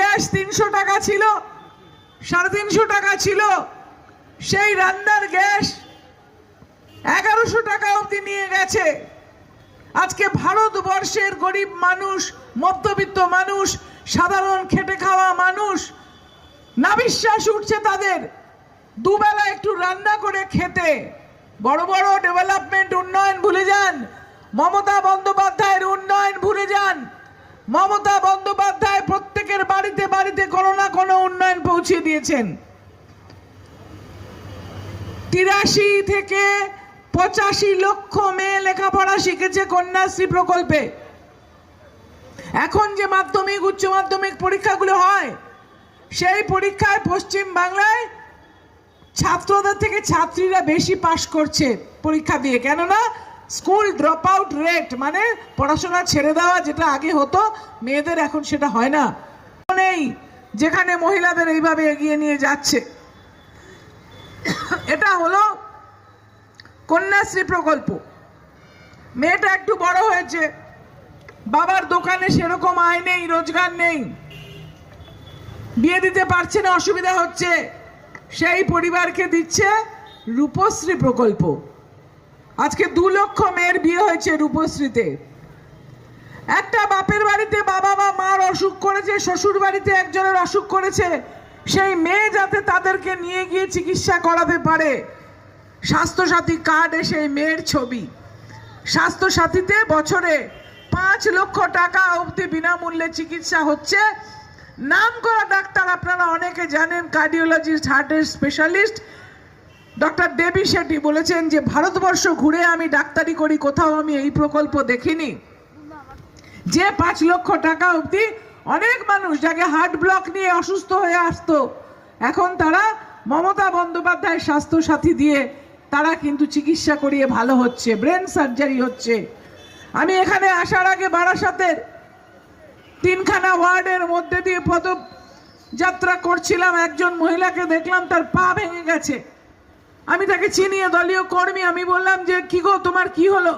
Gas তিনশো টাকা ছিল, সাড়ে তিনশো টাকা ছিল। সেই রান্নার গ্যাস এগারোশো টাকা অবধি নিয়ে গেছে। আজকে ভারতবর্ষের গরিব মানুষ, মধ্যবিত্ত মানুষ, সাধারণ খেটে খাওয়া মানুষ না বিশ্বাস উঠছে তাদের। দুবেলা একটু রান্না করে খেতে। বড় বড় ডেভেলপমেন্ট উন্নয়ন ভুলে যান। মমতা বন্দ্যোপাধ্যায়ের উন্নয়ন ভুলে যান। মমতা বন্দ্যোপাধ্যায় বাড়িতে কোনো না কোনো উন্নয়ন পৌঁছে দিয়েছেন। তিরাশি থেকে পঁচাশি লক্ষ মেয়ে লেখাপড়া শিখেছে কন্যাশ্রী প্রকল্পে। এখন যে মাধ্যমিক, উচ্চ মাধ্যমিক পরীক্ষাগুলো হয়, সেই পরীক্ষায় পশ্চিম বাংলায় ছাত্রদের থেকে ছাত্রীরা বেশি পাশ করছে পরীক্ষা দিয়ে। কেননা স্কুল ড্রপ আউট রেট মানে পড়াশোনা ছেড়ে দেওয়া যেটা আগে হতো, মেয়েদের এখন সেটা হয় না। নেই, যেখানে মহিলাদের এইভাবে এগিয়ে নিয়ে যাচ্ছে। এটা হলো কন্যাশ্রী প্রকল্প। মেয়েটা একটু বড় হয়েছে, বাবার দোকানে সেরকম আয় নেই, রোজগার নেই। বিয়ে দিতে পারছে না, অসুবিধা হচ্ছে। সেই পরিবারকে দিচ্ছে রূপশ্রী প্রকল্প। আজকে দু লক্ষ মেয়ের বিয়ে হয়েছে রূপশ্রীতে। একটা বাপের বাড়িতে বাবা বা মার অসুখ করেছে, শ্বশুর বাড়িতে একজনের অসুখ করেছে, সেই মেয়ে যাতে তাদেরকে নিয়ে গিয়ে চিকিৎসা করাতে পারে। স্বাস্থ্যসাথী কার্ডে সেই মেয়ের ছবি। স্বাস্থ্যসাথীতে বছরে পাঁচ লক্ষ টাকা অবধি বিনামূল্যে চিকিৎসা হচ্ছে। নাম করা ডাক্তার আপনারা অনেকে জানেন কার্ডিওলজিস্ট হার্টের স্পেশালিস্ট ডক্টর দেবী শেট্টি বলেছেন যে, ভারতবর্ষ ঘুরে আমি ডাক্তারি করি, কোথাও আমি এই প্রকল্প দেখিনি। যে পাঁচ লক্ষ টাকা অবধি অনেক মানুষ যাকে হার্ট ব্লক নিয়ে অসুস্থ হয়ে আসতো, এখন তারা মমতা বন্দ্যোপাধ্যায় স্বাস্থ্য সাথী দিয়ে তারা কিন্তু চিকিৎসা করিয়ে ভালো হচ্ছে, ব্রেন সার্জারি হচ্ছে। আমি এখানে আসার আগে বারাসাতের তিনখানা ওয়ার্ডের মধ্যে দিয়ে পদ যাত্রা করছিলাম, একজন মহিলাকে দেখলাম তার পা ভেঙে গেছে। আমি তাকে চিনিয়ে দলীয় কর্মী, আমি বললাম যে, কি গো, তোমার কি হলো?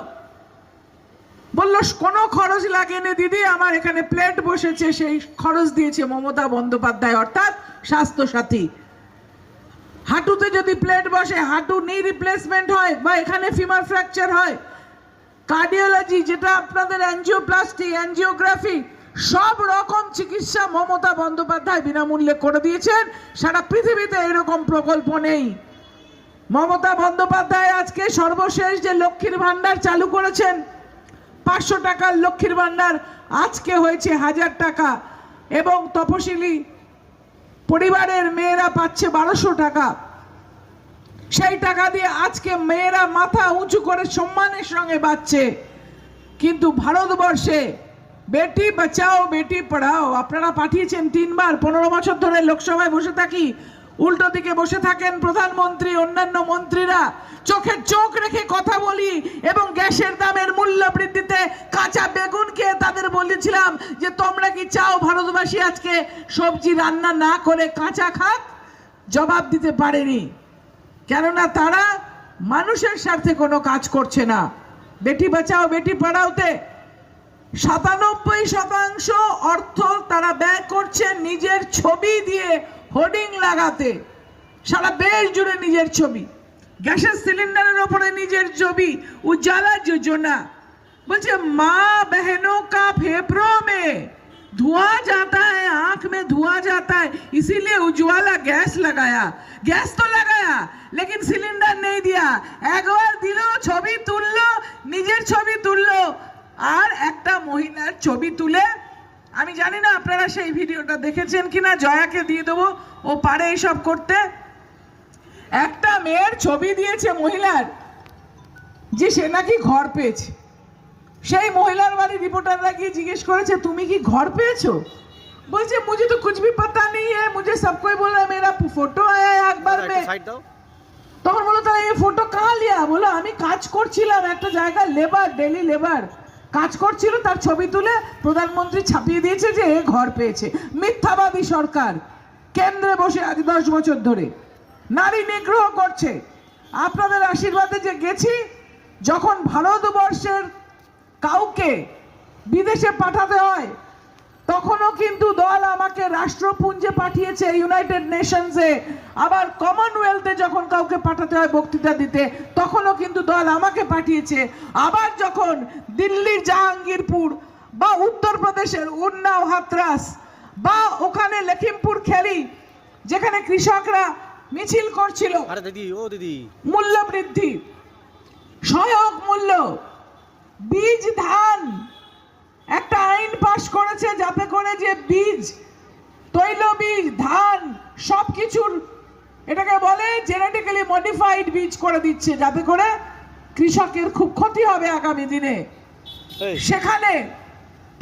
বলল, কোনো খরচ লাগেনি দিদি, আমার এখানে প্লেট বসেছে, সেই খরচ দিয়েছে মমতা বন্দ্যোপাধ্যায়, অর্থাৎ স্বাস্থ্য সাথী হাঁটুতে যদি প্লেট বসে, হাঁটু নি রিপ্লেসমেন্ট হয় বা এখানে ফিমার ফ্র্যাকচার হয় কার্ডিওলজি যেটা আপনাদের অ্যাঞ্জিওপ্লাস্টি অ্যাঞ্জিওগ্রাফি সব রকম চিকিৎসা মমতা বন্দ্যোপাধ্যায় বিনামূল্যে করে দিয়েছেন। সারা পৃথিবীতে এরকম প্রকল্প নেই। মমতা বন্দ্যোপাধ্যায় আজকে সর্বশেষ যে লক্ষ্মীর ভান্ডার চালু করেছেন পাঁচশো টাকার লক্ষ্মীর ভান্ডার আজকে হয়েছে হাজার টাকা এবং তপশিলি পরিবারের মেয়েরা পাচ্ছে বারোশো টাকা। সেই টাকা দিয়ে আজকে মেয়েরা মাথা উঁচু করে সম্মানের সঙ্গে বাঁচছে। কিন্তু ভারতবর্ষে বেটি বাঁচাও, বেটি পড়াও, আপনারা পাঠিয়েছেন তিনবার, পনেরো বছর ধরে লোকসভায় বসে থাকি, উল্টো দিকে বসে থাকেন প্রধানমন্ত্রী, অন্যান্য মন্ত্রীরা চোখের চোখ রেখে যে তোমরা কি চাও ভারতবাসী আজকে সবজি রান্না না করে কাঁচা খাক? জবাব দিতে পারেনি। কেননা তারা মানুষের স্বার্থে কোনো কাজ করছে না। বেটি বাঁচাও, বেটি পড়াওতে। সাতানব্বই শতাংশ অর্থ তারা ব্যয় করছে নিজের ছবি দিয়ে হোর্ডিং লাগাতে। সারা দেশ জুড়ে নিজের ছবি। গ্যাসের সিলিন্ডারের ওপরে নিজের ছবি। উজালা যোজনা। বলছে মা बहनों का फेफड़ों में धुआं जाता है आंख में धुआं जाता है इसीलिए उज्ज्वला गैस लगाया गैस तो लगाया लेकिन सिलेंडर नहीं दिया একবার দিল ছবি তুললো নিজের ছবি তুললো আর একটা মহিলার ছবি তুলে আমি জানি না আপনারা সেই ভিডিওটা দেখেছেন কিনা জয়াকে দিয়ে দেবো ও পারে এইসব করতে একটা মেয়ের ছবি দিয়েছে মহিলার যে সে নাকি ঘর পেয়েছে সেই মহিলার বাড়ির রিপোর্টাররা গিয়ে জিজ্ঞেস করেছে তুমি কি ঘর পেয়েছ? বলছে মুঝে তো কুছ ভি পাতা নেই হ্যাঁ মুঝে সব কোই বল রহা মেরা আয়া একবার মে। তখন বলো তারা এই ফটো কাহা লিয়া? বলো আমি কাজ করছিলাম একটা জায়গা লেবার ডেলি লেবার কাজ করছিল তার ছবি তুলে প্রধানমন্ত্রী ছাপিয়ে দিয়েছে যে এ ঘর পেয়েছে। মিথ্যাবাদী সরকার কেন্দ্রে বসে আজ দশ বছর ধরে। নারী নিগ্রহ করছে। আপনাদের আশীর্বাদে যে গেছি যখন ভারতবর্ষের কাউকে বিদেশে পাঠাতে হয় তখনও কিন্তু দল আমাকে রাষ্ট্রপুঞ্জে পাঠিয়েছে ইউনাইটেড নেশনসে আবার কমনওয়েলথে যখন কাউকে পাঠাতে হয় বক্তৃতা দিতে তখনও কিন্তু দল আমাকে পাঠিয়েছে। আবার যখন দিল্লির জাহাঙ্গীরপুর বা উত্তরপ্রদেশের উন্নাও হাতরাস বা ওখানে লখিমপুর খেলি যেখানে কৃষকরা মিছিল করছিল দিদি ও দিদি। মূল্য বৃদ্ধি সহায়ক মূল্য। বীজ ধান। একটা আইন পাশ করেছে যাতে করে যে বীজ তৈল বীজ ধান সব কিছুর এটাকে বলে জেনেটিক্যালি মডিফাইড বীজ করে দিচ্ছে যাতে করে কৃষকের খুব ক্ষতি হবে আগামী দিনে। সেখানে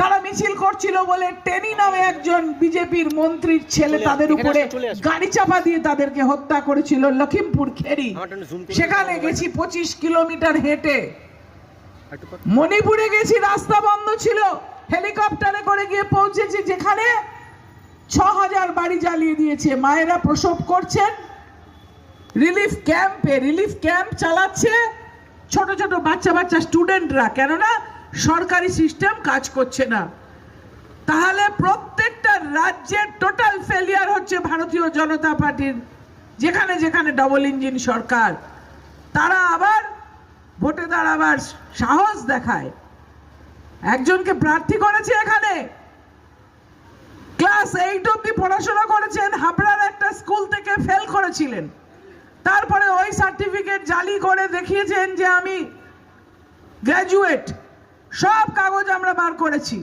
তারা মিছিল করছিল বলে টেনি নামে একজন বিজেপির মন্ত্রীর ছেলে তাদের উপরে। গাড়ি চাপা দিয়ে তাদেরকে হত্যা করেছিল লখিমপুর খেরি। সেখানে গেছি পঁচিশ কিলোমিটার হেঁটে। মণিপুরে গেছি, রাস্তা বন্ধ ছিল। হেলিকপ্টারে করে গিয়ে পৌঁছেছি, যেখানে ছ হাজার বাড়ি জ্বালিয়ে দিয়েছে। মায়েরা প্রসব করছেন, রিলিফ ক্যাম্পে, রিলিফ ক্যাম্প চালাচ্ছে ছোট ছোট বাচ্চা বাচ্চা স্টুডেন্টরা। কেননা সরকারি সিস্টেম কাজ করছে না। তাহলে প্রত্যেকটা রাজ্যের টোটাল ফেলিয়ার হচ্ছে ভারতীয় জনতা পার্টির, যেখানে যেখানে ডবল ইঞ্জিন সরকার। তারা আবার ভোটে দাঁড়াবার সাহস দেখায়। একজনকে প্রার্থী করেছে এখানে। ক্লাস এইট অব্দি পড়াশোনা করেছেন, হাবড়ার একটা স্কুল থেকে ফেল করেছিলেন। তারপরে ওই সার্টিফিকেট জালি করে দেখিয়েছেন যে আমি গ্র্যাজুয়েট। সব কাগজ আমরা বার করেছি।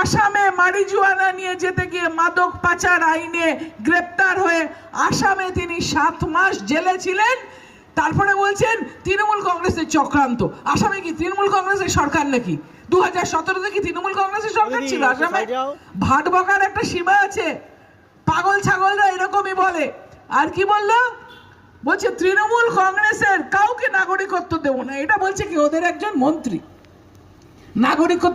আসামে মারিজুয়ানা নিয়ে যেতে গিয়ে মাদক পাচার আইনে গ্রেপ্তার হয়ে আসামে তিনি সাত মাস জেলে ছিলেন। তারপরে বলছেন তৃণমূল কংগ্রেসের চক্রান্ত। আসামে কি তৃণমূল কংগ্রেসের সরকার নাকি? দু হাজার সতেরোতে কি তৃণমূল কংগ্রেসের সরকার ছিল আসামে? ভাট বকার একটা সীমা আছে। পাগল ছাগলরা এরকমই বলে। আর কি বলল? বলছে তৃণমূল কংগ্রেসের কাউকে নাগরিকত্ব দেবো না। এটা বলছে কি ওদের একজন মন্ত্রী। নাগরিকত্ব